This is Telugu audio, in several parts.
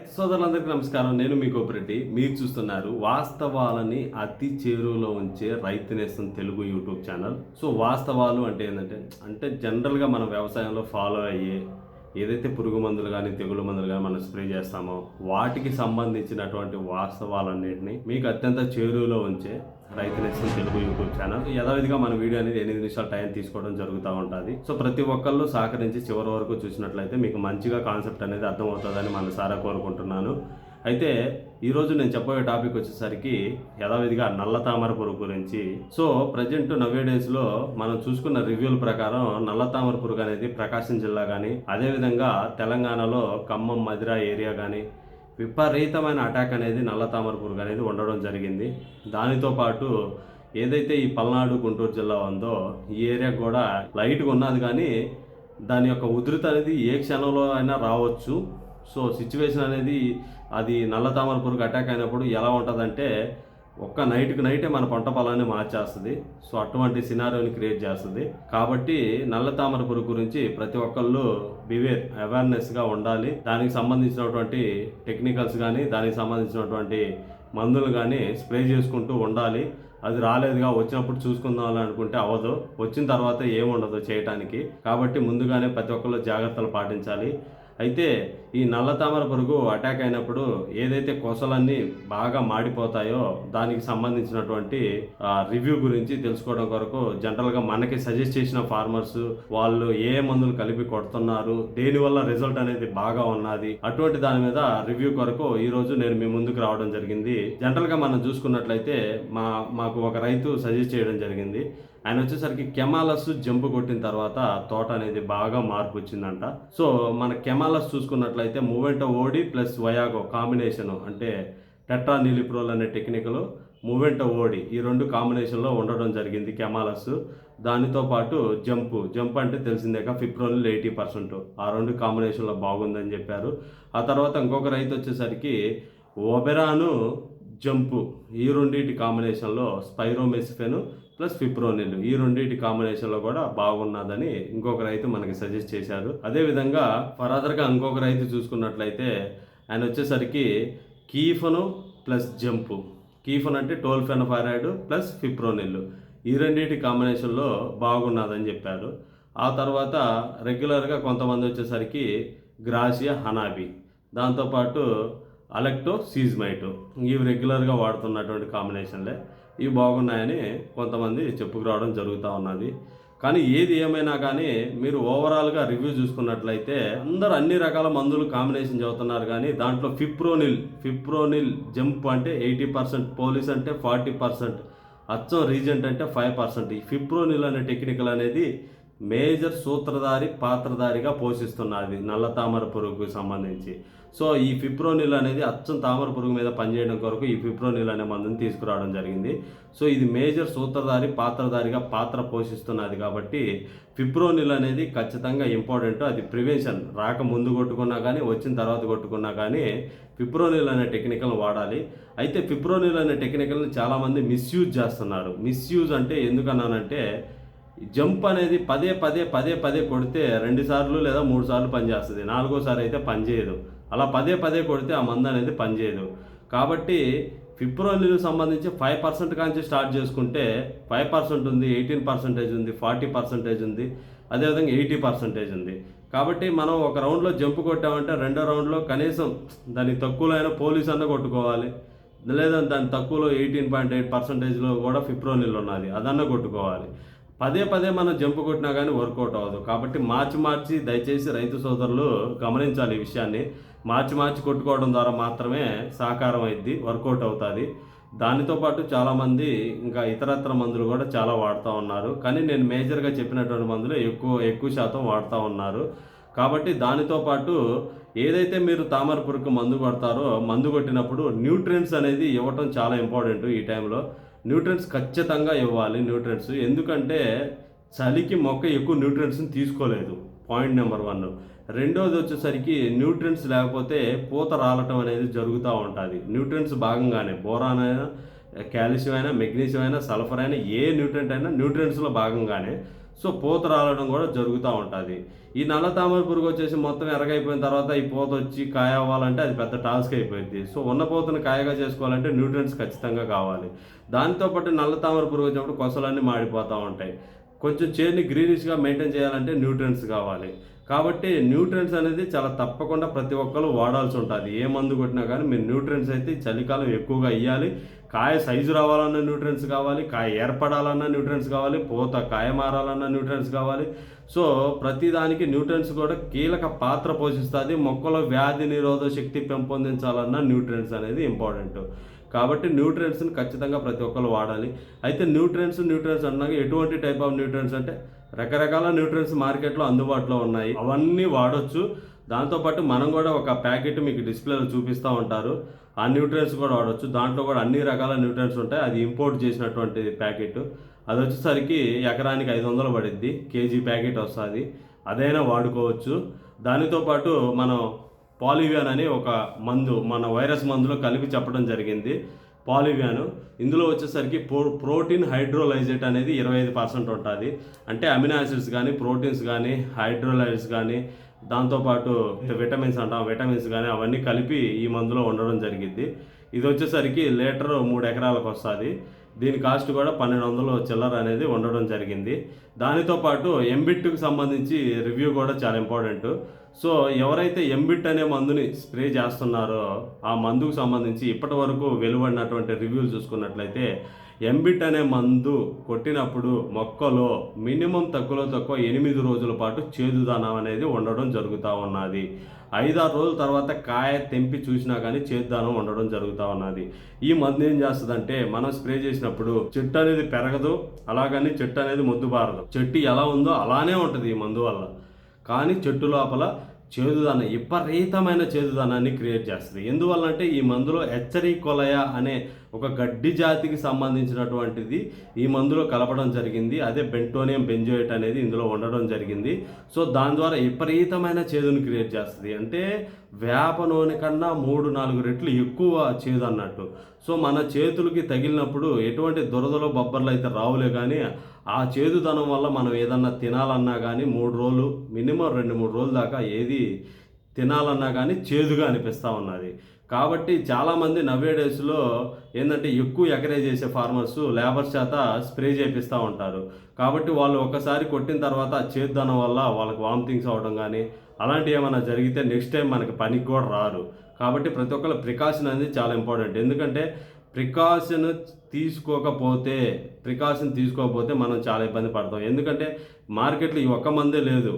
రైతు సోదరులందరికీ నమస్కారం. నేను మీ కోపరెడ్డి. మీరు చూస్తున్నారు వాస్తవాలని అతి చేరువలో ఉంచే రైతు నేస్తం తెలుగు యూట్యూబ్ ఛానల్. సో వాస్తవాలు అంటే ఏంటంటే అంటే జనరల్గా మనం వ్యవసాయంలో ఫాలో అయ్యే ఏదైతే పురుగు మందులు కానీ తెగులు మందులు కానీ మనం స్ప్రే చేస్తామో వాటికి సంబంధించినటువంటి వాస్తవాలన్నింటినీ మీకు అత్యంత చేరువలో ఉంచే రైతు నేస్తం తెలుగు యూట్యూబ్ ఛానల్. యథావిధిగా మన వీడియో అనేది ఎనిమిది నిమిషాలు టైం తీసుకోవడం జరుగుతూ ఉంటుంది. సో ప్రతి ఒక్కళ్ళు సహకరించి చివరి వరకు చూసినట్లయితే మీకు మంచిగా కాన్సెప్ట్ అనేది అర్థమవుతుందని మన సారా కోరుకుంటున్నాను. అయితే ఈరోజు నేను చెప్పబోయే టాపిక్ వచ్చేసరికి యథావిధిగా నల్ల తామర పురుగు గురించి. సో ప్రజెంట్ నవ్వే డేస్లో మనం చూసుకున్న రివ్యూల ప్రకారం నల్ల తామర పురుగు అనేది ప్రకాశం జిల్లా కానీ అదేవిధంగా తెలంగాణలో ఖమ్మం మదిరా ఏరియా కానీ విపరీతమైన అటాక్ అనేది నల్ల తామర పురుగు అనేది ఉండడం జరిగింది. దానితో పాటు ఏదైతే ఈ పల్నాడు గుంటూరు జిల్లా ఉందో ఈ ఏరియా కూడా లైట్గా ఉన్నది కానీ దాని యొక్క ఉధృత అనేది ఏ క్షణంలో అయినా రావచ్చు. సో సిచ్యువేషన్ అనేది అది నల్ల తామర పురుగు అటాక్ అయినప్పుడు ఎలా ఉంటుందంటే ఒక్క నైట్కి నైటే మన పంట పొలాన్ని మార్చేస్తుంది. సో అటువంటి సినారియోని క్రియేట్ చేస్తుంది. కాబట్టి నల్ల తామర పురుగు గురించి ప్రతి ఒక్కళ్ళు బివేర్ అవేర్నెస్గా ఉండాలి. దానికి సంబంధించినటువంటి టెక్నికల్స్ కానీ దానికి సంబంధించినటువంటి మందులు కానీ స్ప్రే చేసుకుంటూ ఉండాలి. అది రాలేదుగా వచ్చినప్పుడు చూసుకుందాం అని అనుకుంటే అవ్వదు. వచ్చిన తర్వాత ఏముండదు చేయటానికి. కాబట్టి ముందుగానే ప్రతి ఒక్కళ్ళు జాగ్రత్తలు పాటించాలి. అయితే ఈ నల్ల తామర పురుగు అటాక్ అయినప్పుడు ఏదైతే కొసలన్నీ బాగా మాడిపోతాయో దానికి సంబంధించినటువంటి రివ్యూ గురించి తెలుసుకోవడం కొరకు జనరల్గా మనకి సజెస్ట్ చేసిన ఫార్మర్స్ వాళ్ళు ఏ మందులు కలిపి కొడుతున్నారు దేనివల్ల రిజల్ట్ అనేది బాగా ఉన్నది అటువంటి దాని మీద రివ్యూ కొరకు ఈ రోజు నేను మీ ముందుకు రావడం జరిగింది. జనరల్గా మనం చూసుకున్నట్లయితే మా మాకు ఒక రైతు సజెస్ట్ చేయడం జరిగింది. ఆయన వచ్చేసరికి కెమాలస్ జంపు కొట్టిన తర్వాత తోట అనేది బాగా మార్పు వచ్చిందంట. సో మన కెమాలస్ చూసుకున్నట్లయితే మూవెంట్ ఓడి ప్లస్ వయాగో కాంబినేషన్ అంటే టెట్రా నిలిప్రోల్ అనే టెక్నికలు మూవెంటో ఓడి ఈ రెండు కాంబినేషన్లో ఉండడం జరిగింది కెమాలస్ దానితో పాటు జంపు జంప్ అంటే తెలిసిందేక ఫిప్రోనిల్ ఎయిటీ పర్సెంట్ ఆ రెండు కాంబినేషన్లో బాగుందని చెప్పారు. ఆ తర్వాత ఇంకొక రైతు వచ్చేసరికి ఒబెరాను జంపు ఈ రెండింటి కాంబినేషన్లో స్పైరోమెసిఫెను ప్లస్ ఫిప్రోనిల్ ఈ రెండింటి కాంబినేషన్లో కూడా బాగున్నదని ఇంకొక రైతు మనకి సజెస్ట్ చేశారు. అదేవిధంగా ఫరాదర్గా ఇంకొక రైతు చూసుకున్నట్లయితే ఆయన వచ్చేసరికి కీఫను ప్లస్ జంపు. కీఫన్ అంటే టోల్ ఫెనఫారైడ్ ప్లస్ ఫిప్రోనిల్ ఈ రెండింటి కాంబినేషన్లో బాగున్నదని చెప్పారు. ఆ తర్వాత రెగ్యులర్గా కొంతమంది వచ్చేసరికి గ్రాసియా హనాబి. దాంతోపాటు అలెక్టో సీజ్మైటో ఇవి రెగ్యులర్గా వాడుతున్నటువంటి కాంబినేషన్లే. ఇవి బాగున్నాయని కొంతమంది చెప్పుకురావడం జరుగుతూ ఉన్నది. కానీ ఏది ఏమైనా కానీ మీరు ఓవరాల్గా రివ్యూ చూసుకున్నట్లయితే అందరూ అన్ని రకాల మందులు కాంబినేషన్ చదువుతున్నారు కానీ దాంట్లో ఫిప్రోనిల్ ఫిప్రోనిల్ జంప్ అంటే ఎయిటీ పర్సెంట్ పోలీస్ అంటే ఫార్టీ పర్సెంట్ అచ్చం రీజెంట్ అంటే ఫైవ్ పర్సెంట్. ఈ ఫిప్రోనిల్ అనే టెక్నికల్ అనేది మేజర్ సూత్రధారి పాత్రధారిగా పోషిస్తున్నది నల్ల తామర పురుగుకు సంబంధించి. సో ఈ ఫిప్రోనిల్ అనేది అచ్చం తామర పురుగు మీద పనిచేయడం కొరకు ఈ ఫిప్రోనిల్ అనే మందుని తీసుకురావడం జరిగింది. సో ఇది మేజర్ సూత్రధారి పాత్రధారిగా పాత్ర పోషిస్తున్నది కాబట్టి ఫిప్రోనిల్ అనేది ఖచ్చితంగా ఇంపార్టెంట్. అది ప్రివెన్షన్ రాక ముందు కొట్టుకున్నా కానీ వచ్చిన తర్వాత కొట్టుకున్నా కానీ ఫిప్రోనిల్ అనే టెక్నికల్ వాడాలి. అయితే ఫిప్రోనిల్ అనే టెక్నికల్ని చాలామంది మిస్యూజ్ చేస్తున్నారు. మిస్యూజ్ అంటే ఎందుకన్నానంటే జంప్ అనేది పదే పదే పదే పదే కొడితే రెండు సార్లు లేదా మూడు సార్లు పనిచేస్తుంది నాలుగోసారి అయితే పనిచేయదు అలా పదే పదే కొడితే ఆ మందు అనేది పనిచేయదు కాబట్టి ఫిబ్రోలిన్ సంబంధించి ఫైవ్ పర్సెంట్ కాంచి స్టార్ట్ చేసుకుంటే ఫైవ్ పర్సెంట్ ఉంది ఎయిటీన్ పర్సెంటేజ్ ఉంది ఫార్టీ పర్సెంటేజ్ ఉంది అదేవిధంగా ఎయిటీ పర్సెంటేజ్ ఉంది. కాబట్టి మనం ఒక రౌండ్లో జంప్ కొట్టామంటే రెండో రౌండ్లో కనీసం దానికి తక్కువలో అయినా పోలీస్ అన్న కొట్టుకోవాలి. లేదా దాని తక్కువలో ఎయిటీన్ పాయింట్ ఎయిట్ పర్సెంటేజ్లో కూడా ఫిప్రోనిల్ ఉన్నది అదన్న కొట్టుకోవాలి. పదే పదే మనం జంపు కొట్టినా కానీ వర్కౌట్ అవ్వదు. కాబట్టి మార్చి మార్చి దయచేసి రైతు సోదరులు గమనించాలి ఈ విషయాన్ని. మార్చి మార్చి కొట్టుకోవడం ద్వారా మాత్రమే సహకారం అయింది వర్కౌట్ అవుతుంది. దానితో పాటు చాలామంది ఇంకా ఇతరత్ర మందులు కూడా చాలా వాడుతూ ఉన్నారు. కానీ నేను మేజర్గా చెప్పినటువంటి మందులు ఎక్కువ ఎక్కువ శాతం వాడుతూ ఉన్నారు. కాబట్టి దానితో పాటు ఏదైతే మీరు తామర పురుగుకు మందు కొడతారో మందు కొట్టినప్పుడు న్యూట్రియంట్స్ అనేది ఇవ్వటం చాలా ఇంపార్టెంట్ ఈ టైంలో. న్యూట్రియంట్స్ ఖచ్చితంగా ఇవ్వాలి న్యూట్రియంట్స్ ఎందుకంటే చలికి మొక్క ఎక్కువ న్యూట్రియంట్స్ని తీసుకోలేదు పాయింట్ నెంబర్ వన్. రెండోది వచ్చేసరికి న్యూట్రియంట్స్ లేకపోతే పూత రాలటం అనేది జరుగుతూ ఉంటుంది. న్యూట్రియంట్స్ భాగంగానే బోరాన్ అయినా కాల్షియం అయినా మెగ్నీషియం అయినా సల్ఫర్ అయినా ఏ న్యూట్రియంట్ అయినా న్యూట్రియంట్స్లో భాగంగానే సో పూత రాలడం కూడా జరుగుతూ ఉంటుంది. ఈ నల్ల తామర పురుగు వచ్చేసి మొత్తం ఎరగైపోయిన తర్వాత ఈ పూత వచ్చి కాయ అవ్వాలంటే అది పెద్ద టాస్క్ అయిపోయింది సో ఉన్న పూతను కాయగా చేసుకోవాలంటే న్యూట్రియంట్స్ ఖచ్చితంగా కావాలి. దాంతోపాటు నల్ల తామర పురుగు వచ్చినప్పుడు కొసలన్నీ మాడిపోతూ ఉంటాయి. కొంచెం చేరుని గ్రీనిష్గా మెయింటైన్ చేయాలంటే న్యూట్రియంట్స్ కావాలి. కాబట్టి న్యూట్రియంట్స్ అనేది చాలా తప్పకుండా ప్రతి ఒక్కరు వాడాల్సి ఉంటుంది. ఏ మందు కొట్టినా కానీ మీరు న్యూట్రియంట్స్ అయితే చలికాలం ఎక్కువగా ఇవ్వాలి కాయ సైజు రావాలన్న న్యూట్రియన్స్ కావాలి కాయ ఏర్పడాలన్న న్యూట్రియన్స్ కావాలి పూత కాయ మారాలన్న న్యూట్రియన్స్ కావాలి. సో ప్రతిదానికి న్యూట్రియన్స్ కూడా కీలక పాత్ర పోషిస్తుంది. మొక్కలో వ్యాధి నిరోధక శక్తి పెంపొందించాలన్న న్యూట్రియన్స్ అనేది ఇంపార్టెంట్. కాబట్టి న్యూట్రియన్స్ని ఖచ్చితంగా ప్రతి ఒక్కరు వాడాలి. అయితే న్యూట్రియన్స్ న్యూట్రియన్స్ అన్నాక ఎటువంటి టైప్ ఆఫ్ న్యూట్రియన్స్ అంటే రకరకాల న్యూట్రియన్స్ మార్కెట్లో అందుబాటులో ఉన్నాయి. అవన్నీ వాడచ్చు. దాంతోపాటు మనం కూడా ఒక ప్యాకెట్ మీకు డిస్ప్లేలో చూపిస్తూ ఉంటారు. ఆ న్యూట్రియన్స్ కూడా వాడొచ్చు దాంట్లో కూడా అన్ని రకాల న్యూట్రియన్స్ ఉంటాయి. అది ఇంపోర్ట్ చేసినటువంటి ప్యాకెట్. అది వచ్చేసరికి ఎకరానికి ఐదు వందలు పడిద్ది. కేజీ ప్యాకెట్ వస్తుంది. అదైనా వాడుకోవచ్చు. దానితో పాటు మనం పాలివియాన్ అని ఒక మందు మన వైరస్ మందులో కలిపి చెప్పడం జరిగింది. పాలివ్యాన్. ఇందులో వచ్చేసరికి ప్రో ప్రోటీన్ హైడ్రోలైజేట్ అనేది ఇరవై ఐదు పర్సెంట్ ఉంటుంది. అంటే అమినో యాసిడ్స్ కానీ ప్రోటీన్స్ కానీ హైడ్రోలైడ్స్ కానీ దాంతోపాటు విటమిన్స్ అంటాం విటమిన్స్ కానీ అవన్నీ కలిపి ఈ మందులో ఉండడం జరిగింది ఇది వచ్చేసరికి లీటర్ మూడు ఎకరాలకు వస్తుంది. దీని కాస్ట్ కూడా పన్నెండు వందలు చిల్లర అనేది ఉండడం జరిగింది. దానితో పాటు ఎంబిట్కి సంబంధించి రివ్యూ కూడా చాలా ఇంపార్టెంట్. సో ఎవరైతే ఎంబిట్ అనే మందుని స్ప్రే చేస్తున్నారో ఆ మందుకు సంబంధించి ఇప్పటి వరకు వెలువడినటువంటి రివ్యూలు చూసుకున్నట్లయితే ఎంబిట్ అనే మందు కొట్టినప్పుడు మొక్కలో మినిమం తక్కువలో తక్కువ ఎనిమిది రోజుల పాటు చేదుదనం అనేది ఉండడం జరుగుతూ ఉన్నది. ఐదారు రోజుల తర్వాత కాయ తెంపి చూసినా కానీ చేదుదానం ఉండడం జరుగుతూ ఉన్నది. ఈ మందు ఏం చేస్తుందంటే మనం స్ప్రే చేసినప్పుడు చెట్టు అనేది పెరగదు అలాగని చెట్టు అనేది మొద్దు బారదు. చెట్టు ఎలా ఉందో అలానే ఉంటుంది ఈ మందు వల్ల. కానీ చెట్టు లోపల చేదుదనం విపరీతమైన చేదుదనాన్ని క్రియేట్ చేస్తుంది. ఎందువల్ల అంటే ఈ మందులో హెచ్చరి కొలయ అనే ఒక గడ్డి జాతికి సంబంధించినటువంటిది ఈ మందులో కలపడం జరిగింది. అదే బెంటోనియం బెంజోయిట్ అనేది ఇందులో ఉండడం జరిగింది. సో దాని ద్వారా విపరీతమైన చేదును క్రియేట్ చేస్తుంది. అంటే వేప నూనె కన్నా మూడు నాలుగు రెట్లు ఎక్కువ చేదు అన్నట్టు సో మన చేతులకి తగిలినప్పుడు ఎటువంటి దురదలో బొబ్బర్లు అయితే రావులే కానీ ఆ చేదుదనం వల్ల మనం ఏదన్నా తినాలన్నా కానీ మూడు రోజులు మినిమం రెండు మూడు రోజుల దాకా ఏది తినాలన్నా కానీ చేదుగా అనిపిస్తూ ఉన్నది. కాబట్టి చాలామంది నవ్వే డేస్లో ఏంటంటే ఎక్కువ ఎకరే చేసే ఫార్మర్స్ లేబర్ చేత స్ప్రే చేపిస్తూ ఉంటారు. కాబట్టి వాళ్ళు ఒక్కసారి కొట్టిన తర్వాత ఆ చేదుదనం వల్ల వాళ్ళకి వామిటింగ్స్ అవ్వడం కానీ అలాంటివి ఏమైనా జరిగితే నెక్స్ట్ టైం మనకి పనికి కూడా రారు కాబట్టి ప్రతి ఒక్కళ్ళ ప్రికాషన్ అనేది చాలా ఇంపార్టెంట్. ఎందుకంటే ప్రికాషన్ తీసుకోకపోతే ప్రికాషన్ తీసుకోకపోతే మనం చాలా ఇబ్బంది పడతాం. ఎందుకంటే మార్కెట్లో ఈ ఒక్క మందే లేదు.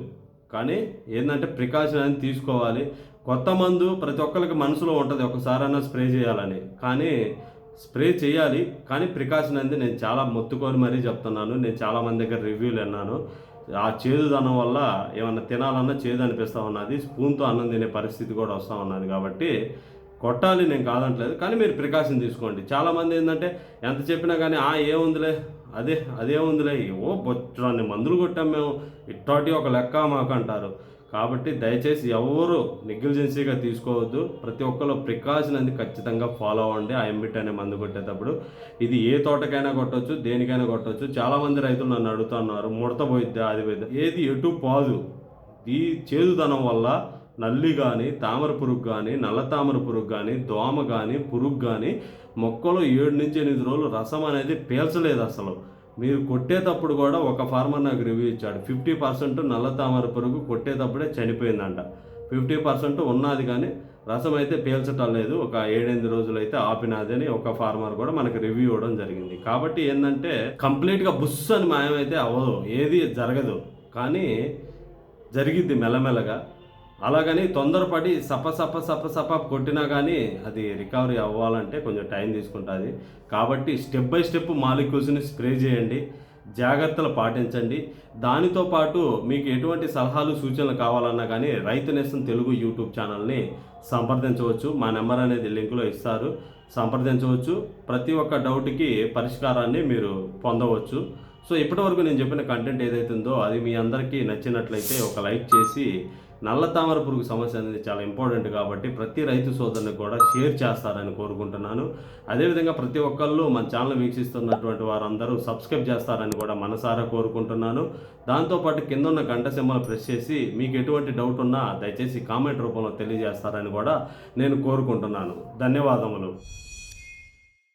కానీ ఏంటంటే ప్రికాషన్ అనేది తీసుకోవాలి. కొత్త మందు ప్రతి ఒక్కరికి మనసులో ఉంటుంది. ఒకసారైనా స్ప్రే చేయాలని. కానీ స్ప్రే చేయాలి. కానీ ప్రికాషన్ అనేది నేను చాలా మొత్తుకొని మరీ చెప్తున్నాను. నేను చాలా మంది దగ్గర రివ్యూలు విన్నాను. ఆ చేదుదనం వల్ల ఏమన్నా తినాలన్నా చేదు అనిపిస్తూ ఉన్నది. స్పూన్తో అన్నం తినే పరిస్థితి కూడా వస్తూ ఉన్నది కాబట్టి కొట్టాలి నేను కాదంటలేదు కానీ మీరు ప్రికాషన్ తీసుకోండి. చాలామంది ఏంటంటే ఎంత చెప్పినా కానీ ఆ ఏముందిలే అదే అదేముందిలే ఓ బొచ్చాన్ని మందులు కొట్టాం మేము ఇట్టాటి ఒక లెక్క మాకు అంటారు. కాబట్టి దయచేసి ఎవరు నెగ్లిజెన్సీగా తీసుకోవద్దు. ప్రతి ఒక్కరు ప్రికాషన్ అనేది ఖచ్చితంగా ఫాలో అవ్వండి. ఆ ఎంబిట్ అనే మందు కొట్టేటప్పుడు ఇది ఏ తోటకైనా కొట్టవచ్చు దేనికైనా కొట్టవచ్చు చాలామంది రైతులు నన్ను అడుగుతున్నారు ముడత పోయిద్దా అది పోయిద్దా? ఏది ఎటు పాదు. ఈ చేదుదనం వల్ల నల్లి కానీ తామర పురుగు కానీ నల్ల తామర పురుగు కానీ దోమ కానీ పురుగు కానీ మొక్కలో ఏడు నుంచి ఎనిమిది రోజులు రసం అనేది పీల్చలేదు అసలు. మీరు కొట్టేటప్పుడు కూడా ఒక ఫార్మర్ నాకు రివ్యూ ఇచ్చాడు. ఫిఫ్టీ పర్సెంట్ నల్ల తామర పురుగు కొట్టేటప్పుడే చనిపోయిందంట. ఫిఫ్టీ పర్సెంట్ ఉన్నది కానీ రసం అయితే పీల్చటం లేదు. ఒక ఏడెనిమిది రోజులు అయితే ఆపినాది అని ఒక ఫార్మర్ కూడా మనకి రివ్యూ ఇవ్వడం జరిగింది. కాబట్టి ఏంటంటే కంప్లీట్గా బుస్ అని మాయమైతే అవ్వదు. ఏది జరగదు. కానీ జరిగిద్ది మెల్లమెల్లగా. అలాగని తొందరపడి సప సప సప సప కొట్టినా కానీ అది రికవరీ అవ్వాలంటే కొంచెం టైం తీసుకుంటుంది. కాబట్టి స్టెప్ బై స్టెప్ మాలిక్యూల్స్ని స్ప్రే చేయండి జాగ్రత్తలు పాటించండి. దానితో పాటు మీకు ఎటువంటి సలహాలు సూచనలు కావాలన్నా కానీ రైతు నేస్తం తెలుగు యూట్యూబ్ ఛానల్ని సంప్రదించవచ్చు. మా నెంబర్ అనేది లింకులో ఇస్తారు. సంప్రదించవచ్చు. ప్రతి ఒక్క డౌట్కి పరిష్కారాన్ని మీరు పొందవచ్చు. సో ఇప్పటివరకు నేను చెప్పిన కంటెంట్ ఏదైతుందో అది మీ అందరికీ నచ్చినట్లయితే ఒక లైక్ చేసి నల్ల తామర పురుగు సమస్య అనేది చాలా ఇంపార్టెంట్ కాబట్టి ప్రతి రైతు సోదరుని కూడా షేర్ చేస్తారని కోరుకుంటున్నాను. అదేవిధంగా ప్రతి ఒక్కళ్ళు మన ఛానల్ వీక్షిస్తున్నటువంటి వారందరూ సబ్స్క్రైబ్ చేస్తారని కూడా మనసారా కోరుకుంటున్నాను. దాంతోపాటు కింద ఉన్న గంట సింబల్ ప్రెస్ చేసి మీకు ఎటువంటి డౌట్ ఉన్నా దయచేసి కామెంట్ రూపంలో తెలియజేస్తారని కూడా నేను కోరుకుంటున్నాను. ధన్యవాదములు.